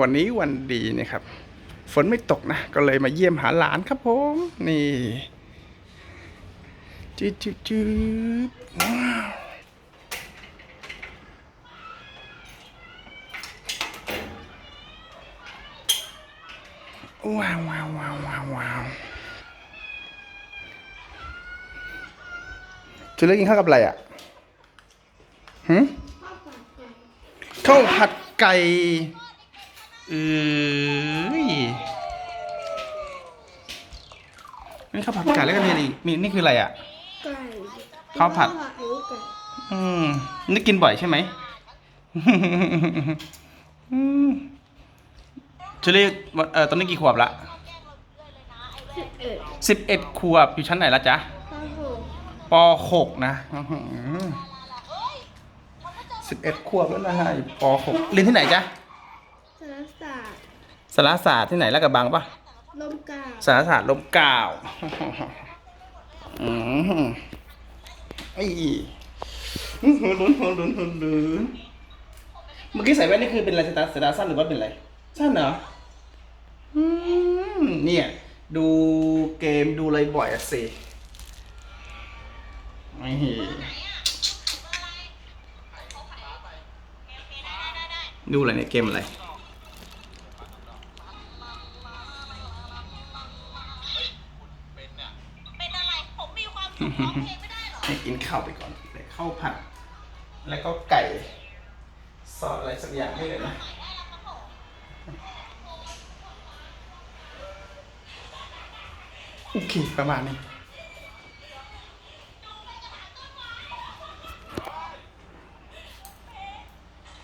วันนี้วันดีนะครับ ฝนไม่ตกนะ ก็เลยมาเยี่ยมหาหลานครับผม นี่จืดจืดจืดว้าวว้าวว้าวว้าวว้าวว้าวจะเลือกกินข้าวกับอะไรอะหืมข้าวผัดไก่ เอ้ยนี่ข้าวผัดไก่แล้วก็มีอะไรอีกมีนี่คืออะไรอะ ไก่ข้าวผัดหมูไก่อืมนี่กินบ่อยใช่ไหม อืมเชอรี่วันเอ่อตอนนี้กี่ขวบละสิบเอ็ดสิบเอ็ดขวบอยู่ชั้นไหนละจ๊ะข้าวโพดปหกนะสิบเอ็ดขวบแล้วนะฮะอยู่ปหกเรียนที่ไหนจ๊ะสาร ศาสตร์สารศาสตร์ที่ไหนลาดกระบังปะลมกาวสารศาสตร์ลมเกล้าวอืมไอ้หัวลุ้นหัวลุ้นหัวลุ้นเมื่อกี้ใส่แว่นนี่คือเป็นอะไรสายตาสายตาสั้นหรือว่าเป็นอะไรสั้นเหรออืมเนี่ย ดูเกมดูอะไรบ่อยอะสิไม่ดูอะไรเนี่ยเกมอะไร ให้กินข้าวไปก่อนเลยข้าวผัด แล้วก็ไก่ ซอสอะไรสักอย่างให้เลยนะโอเค ประมาณนี้